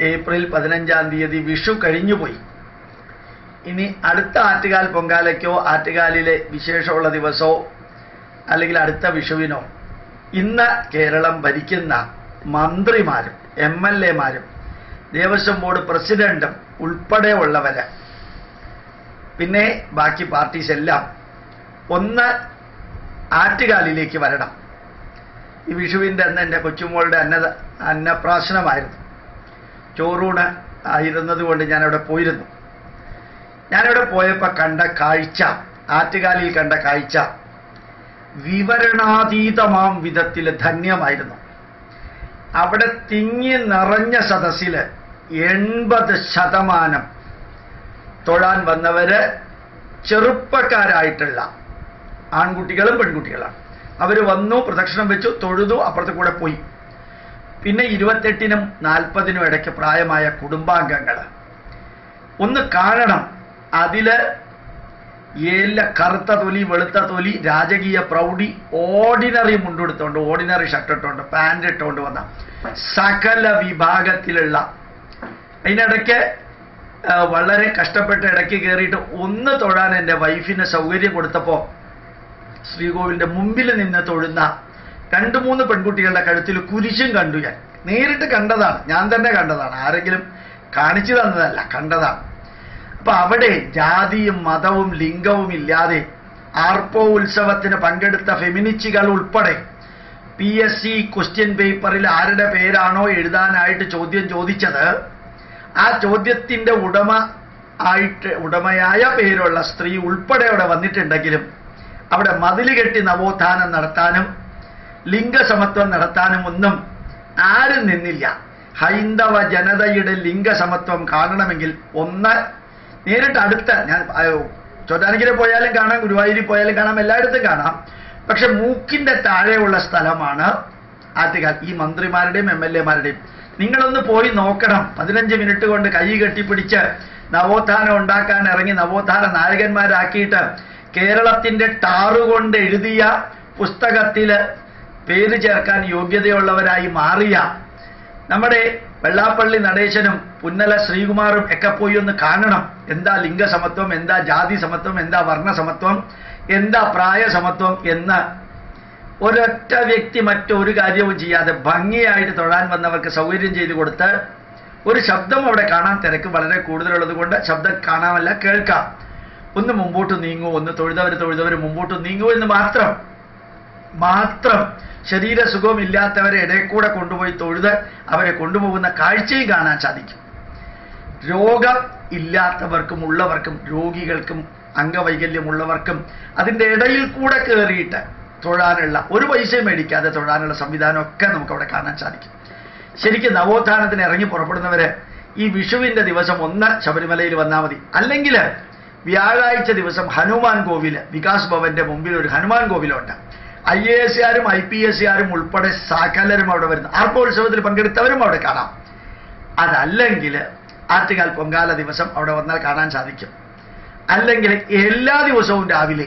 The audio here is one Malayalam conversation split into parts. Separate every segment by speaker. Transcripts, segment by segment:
Speaker 1: ഏപ്രിൽ പതിനഞ്ചാം തീയതി വിഷു കഴിഞ്ഞുപോയി. ഇനി അടുത്ത ആറ്റുകാൽ പൊങ്കാലയ്ക്കോ ആറ്റുകാലിലെ വിശേഷമുള്ള ദിവസമോ അല്ലെങ്കിൽ അടുത്ത വിഷുവിനോ ഇന്ന് കേരളം ഭരിക്കുന്ന മന്ത്രിമാരും എം എൽ എമാരും ദേവസ്വം ബോർഡ് പ്രസിഡന്റും ഉൾപ്പെടെയുള്ളവര് പിന്നെ ബാക്കി പാർട്ടീസ് എല്ലാം ഒന്ന് ആറ്റുകാലിലേക്ക് വരണം. ഈ വിഷുവിന്റെ അന്ന് എന്റെ കൊച്ചുമോളുടെ അന്ന അന്നപ്രാശനമായിരുന്നു. ചോറൂണ് ആയിരുന്നത് കൊണ്ട് ഞാനവിടെ പോയിരുന്നു. ഞാനവിടെ പോയപ്പോൾ കണ്ട കാഴ്ച ആറ്റുകാലിൽ കണ്ട കാഴ്ച വിവരണാതീതമാം വിധത്തിൽ ധന്യമായിരുന്നു. അവിടെ തിങ്ങി നിറഞ്ഞ സദസ്സിൽ എൺപത് ശതമാനം തൊഴാൻ വന്നവര് ചെറുപ്പക്കാരായിട്ടുള്ള ആൺകുട്ടികളും പെൺകുട്ടികളാണ്. അവർ വന്നു പ്രദക്ഷിണം വെച്ചു തൊഴുതു അപ്പുറത്തെ കൂടെ പോയി. പിന്നെ ഇരുപത്തെട്ടിനും നാൽപ്പതിനും ഇടയ്ക്ക് പ്രായമായ കുടുംബാംഗങ്ങൾ ഒന്ന് കാണണം. അതിൽ ഏല കറുത്ത തൊലി വെളുത്ത തൊലി രാജകീയ പ്രൗഢി ഓർഡിനറി മുണ്ടെടുത്തോണ്ട് ഓർഡിനറി ഷർട്ട് ഇട്ടോണ്ട് പാന്റ് ഇട്ടുകൊണ്ട് വന്ന സകല വിഭാഗത്തിലുള്ള അതിനിടയ്ക്ക് വളരെ കഷ്ടപ്പെട്ട് ഇടയ്ക്ക് കയറിയിട്ട് ഒന്ന് തൊഴാൻ എന്റെ വൈഫിന് സൗകര്യം കൊടുത്തപ്പോൾ ശ്രീകോവിലിന്റെ മുമ്പിൽ നിന്ന് തൊഴുന്ന രണ്ട് മൂന്ന് പെൺകുട്ടികളുടെ കഴുത്തിൽ കുരിശും കണ്ടു ഞാൻ. നേരിട്ട് കണ്ടതാണ്. ഞാൻ തന്നെ കണ്ടതാണ്. ആരെങ്കിലും കാണിച്ചു തന്നതല്ല കണ്ടതാണ്. അപ്പൊ അവിടെ ജാതിയും മതവും ലിംഗവും ഇല്ലാതെ ആർപ്പോ ഉത്സവത്തിന് പങ്കെടുത്ത ഫെമിനിസ്റ്റുകൾ ഉൾപ്പെടെ പി എസ് സി ക്വസ്റ്റ്യൻ പേപ്പറിൽ ആരുടെ പേരാണോ എഴുതാനായിട്ട് ചോദ്യം ചോദിച്ചത് ആ ചോദ്യത്തിന്റെ ഉടമ ആയിട്ട് ഉടമയായ പേരുള്ള സ്ത്രീ ഉൾപ്പെടെ അവിടെ വന്നിട്ടുണ്ടെങ്കിലും അവിടെ മതിൽ കെട്ടി നവോത്ഥാനം നടത്താനും ലിംഗസമത്വം നടത്താനും ഒന്നും ആരും നിന്നില്ല. ഹൈന്ദവ ജനതയുടെ ലിംഗസമത്വം കാണണമെങ്കിൽ ഒന്ന് നേരിട്ട് അടുത്ത ഞാൻ ചോറ്റാനഗിരി പോയാലും കാണാം ഗുരുവായൂരിൽ പോയാലും കാണാം എല്ലായിടത്തും കാണാം. പക്ഷെ മൂക്കിന്റെ താഴെയുള്ള സ്ഥലമാണ് ആറ്റുകാൽ. ഈ മന്ത്രിമാരുടെയും എം എൽ എമാരുടെയും. നിങ്ങളൊന്ന് പോയി നോക്കണം. പതിനഞ്ച് മിനിറ്റ് കൊണ്ട് കൈ കെട്ടിപ്പിടിച്ച് നവോത്ഥാനം ഉണ്ടാക്കാൻ ഇറങ്ങി നവോത്ഥാന നായകന്മാരാക്കിയിട്ട് കേരളത്തിന്റെ ടാറുകൊണ്ട് എഴുതിയ പുസ്തകത്തിൽ പേര് ചേർക്കാൻ യോഗ്യതയുള്ളവരായി മാറിയ നമ്മുടെ വെള്ളാപ്പള്ളി നടേശനും പുന്നല ശ്രീകുമാറും ഒക്കെ പോയി ഒന്ന് കാണണം. എന്താ ലിംഗസമത്വം എന്താ ജാതി സമത്വം എന്താ വർണസമത്വം എന്താ പ്രായസമത്വം എന്ന് ഒരൊറ്റ വ്യക്തി മറ്റൊരു കാര്യവും ചെയ്യാതെ ഭംഗിയായിട്ട് തൊഴാൻ വന്നവർക്ക് സൗകര്യം ചെയ്തു കൊടുത്ത് ഒരു ശബ്ദം അവിടെ കാണാൻ തിരക്ക് വളരെ കൂടുതലുള്ളത് കൊണ്ട് ശബ്ദം കാണാമല്ല കേൾക്കാം. ഒന്ന് മുമ്പോട്ട് നീങ്ങൂ ഒന്ന് തൊഴുതവർ തൊഴുതവർ മുമ്പോട്ട് നീങ്ങൂ എന്ന് മാത്രം മാത്രം ശരീരസുഖവും ഇല്ലാത്തവരെ ഇടയിൽ കൂടെ കൊണ്ടുപോയി തൊഴുത് അവരെ കൊണ്ടുപോകുന്ന കാഴ്ചയും കാണാൻ സാധിക്കും. രോഗം ഇല്ലാത്തവർക്കും ഉള്ളവർക്കും രോഗികൾക്കും അംഗവൈകല്യമുള്ളവർക്കും അതിന്റെ ഇടയിൽ കൂടെ കയറിയിട്ട് തൊഴാനുള്ള ഒരു പൈസയും മേടിക്കാതെ തൊഴാനുള്ള സംവിധാനമൊക്കെ നമുക്ക് അവിടെ കാണാൻ സാധിക്കും. ശരിക്കും നവോത്ഥാനത്തിന് ഇറങ്ങി പുറപ്പെടുന്നവര് ഈ വിഷുവിന്റെ ദിവസം ഒന്ന് ശബരിമലയിൽ വന്നാൽ മതി. അല്ലെങ്കിൽ വ്യാഴാഴ്ച ദിവസം ഹനുമാൻ കോവിൽ വികാസ് ഭവന്റെ മുമ്പിൽ ഒരു ഹനുമാൻ കോവിലുണ്ട് ഐ എ എസുകാരും ഐ പി എസുകാരും ഉൾപ്പെടെ സകലരും അവിടെ വരുന്നു. ആർപ്പോത്സവത്തിൽ പങ്കെടുത്തവരും അവിടെ കാണാം. അതല്ലെങ്കിൽ ആറ്റുകാൽ പൊങ്കാല ദിവസം അവിടെ വന്നാൽ കാണാൻ സാധിക്കും. അല്ലെങ്കിൽ എല്ലാ ദിവസവും രാവിലെ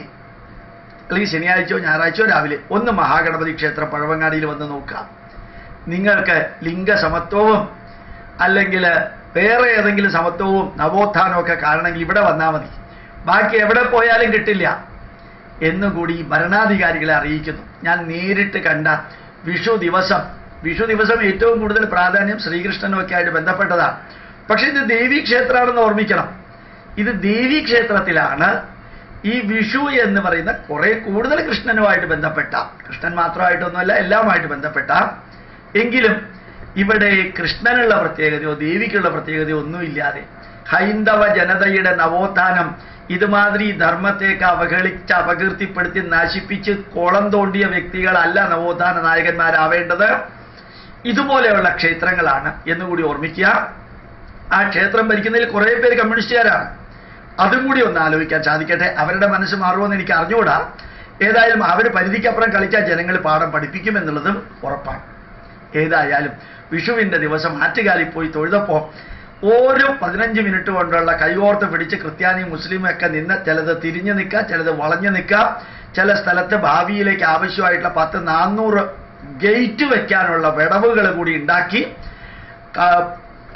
Speaker 1: അല്ലെങ്കിൽ ശനിയാഴ്ചയോ ഞായറാഴ്ചയോ രാവിലെ ഒന്ന് മഹാഗണപതി ക്ഷേത്രം പഴവങ്ങാടിയിൽ വന്ന് നോക്കാം നിങ്ങൾക്ക് ലിംഗസമത്വവും അല്ലെങ്കിൽ വേറെ ഏതെങ്കിലും സമത്വവും നവോത്ഥാനവും ഒക്കെ കാണണമെങ്കിൽ ഇവിടെ വന്നാൽ മതി. ബാക്കി എവിടെ പോയാലും കിട്ടില്ല. എന്നുകൂടി ഭരണാധികാരികളെ അറിയിക്കുന്നു. ഞാൻ നേരിട്ട് കണ്ട വിഷു ദിവസം വിഷു ദിവസം ഏറ്റവും കൂടുതൽ പ്രാധാന്യം ശ്രീകൃഷ്ണനുമൊക്കെ ആയിട്ട് ബന്ധപ്പെട്ടതാണ്. പക്ഷെ ഇത് ദേവീ ക്ഷേത്രമാണെന്ന് ഓർമ്മിക്കണം. ഇത് ദേവീ ക്ഷേത്രത്തിലാണ് ഈ വിഷു എന്ന് പറയുന്ന കുറെ കൂടുതൽ കൃഷ്ണനുമായിട്ട് ബന്ധപ്പെട്ട കൃഷ്ണൻ മാത്രമായിട്ടൊന്നുമല്ല എല്ലാമായിട്ട് ബന്ധപ്പെട്ട എങ്കിലും ഇവിടെ കൃഷ്ണനുള്ള പ്രത്യേകതയോ ദേവിക്കുള്ള പ്രത്യേകതയോ ഒന്നുമില്ലാതെ ഹൈന്ദവ ജനതയുടെ നവോത്ഥാനം ഇതുമാതിരി ധർമ്മത്തേക്ക് അവഹേളിച്ച് അപകീർത്തിപ്പെടുത്തി നശിപ്പിച്ച് കോളം തോണ്ടിയ വ്യക്തികളല്ല നവോത്ഥാന നായകന്മാരാവേണ്ടത്. ഇതുപോലെയുള്ള ക്ഷേത്രങ്ങളാണ് എന്നുകൂടി ഓർമ്മിക്കുക. ആ ക്ഷേത്രം ഭരിക്കുന്നതിൽ കുറേ പേര് കമ്മ്യൂണിസ്റ്റുകാരാണ്. അതും കൂടി ഒന്ന് ആലോചിക്കാൻ സാധിക്കട്ടെ. അവരുടെ മനസ്സ് മാറുമെന്ന് എനിക്ക് അറിഞ്ഞുകൂടാ. ഏതായാലും അവർ പരിധിക്കപ്പുറം കളിച്ചാൽ ജനങ്ങൾ പാഠം പഠിപ്പിക്കുമെന്നുള്ളതും ഉറപ്പാണ്. ഏതായാലും വിഷുവിന്റെ ദിവസം ആറ്റുകാലിൽ പോയി തൊഴുതപ്പോൾ ഓരോ പതിനഞ്ച് മിനിറ്റ് കൊണ്ടുള്ള കൈകോർത്ത് പിടിച്ച് ക്രിസ്ത്യാനി മുസ്ലിം ഒക്കെ നിന്ന് ചിലത് തിരിഞ്ഞു നിൽക്കുക ചിലത് വളഞ്ഞു നിൽക്കുക. ചില സ്ഥലത്ത് ഭാവിയിലേക്ക് ആവശ്യമായിട്ടുള്ള പത്ത് നാനൂറ് ഗേറ്റ് വെക്കാനുള്ള വിടവുകൾ കൂടി ഉണ്ടാക്കി.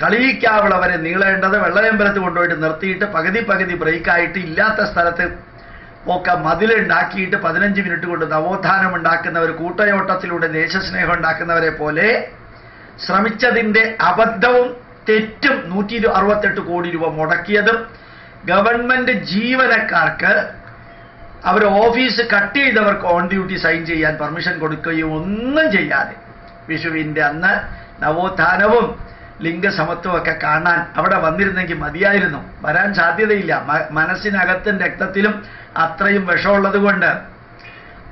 Speaker 1: കളിയിക്കാവുള്ളവരെ നീളേണ്ടത് വെള്ളയമ്പലത്ത് കൊണ്ടുപോയിട്ട് നിർത്തിയിട്ട് പകുതി പകുതി ബ്രേക്കായിട്ട് ഇല്ലാത്ത സ്ഥലത്ത് ഒക്കെ മതിലുണ്ടാക്കിയിട്ട് പതിനഞ്ച് മിനിറ്റ് കൊണ്ട് നവോത്ഥാനം ഉണ്ടാക്കുന്നവർ കൂട്ടയോട്ടത്തിലൂടെ ദേശസ്നേഹം ഉണ്ടാക്കുന്നവരെ പോലെ ശ്രമിച്ചതിന്റെ അബദ്ധവും തെറ്റും നൂറ്റി അറുപത്തെട്ട് കോടി രൂപ മുടക്കിയതും ഗവൺമെന്റ് ജീവനക്കാർക്ക് അവർ ഓഫീസ് കട്ട് ചെയ്തവർക്ക് ഓൺ ഡ്യൂട്ടി സൈൻ ചെയ്യാൻ പെർമിഷൻ കൊടുക്കുകയും ഒന്നും ചെയ്യാതെ. വിഷുവിന്റെ അന്ന് നവോത്ഥാനവും ലിംഗസമത്വമൊക്കെ കാണാൻ അവിടെ വന്നിരുന്നെങ്കിൽ മതിയായിരുന്നു. വരാൻ സാധ്യതയില്ല. മനസ്സിനകത്തും രക്തത്തിലും അത്രയും വിഷമുള്ളത് കൊണ്ട്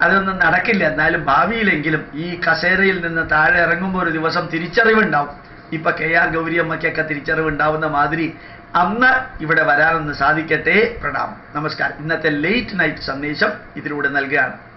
Speaker 1: അതൊന്നും നടക്കില്ല. എന്നാലും ഭാവിയിലെങ്കിലും ഈ കസേരയിൽ നിന്ന് താഴെ ഇറങ്ങുമ്പോൾ ഒരു ദിവസം തിരിച്ചറിവുണ്ടാവും. ഇപ്പൊ കെ ആർ ഗൗരിയമ്മയ്ക്കൊക്കെ തിരിച്ചറിവുണ്ടാവുന്ന മാതിരി അന്ന് ഇവിടെ വരാനൊന്ന് സാധിക്കട്ടെ. പ്രണാമം. നമസ്കാരം. ഇന്നത്തെ ലേറ്റ് നൈറ്റ് സന്ദേശം ഇതിലൂടെ നൽകുകയാണ്.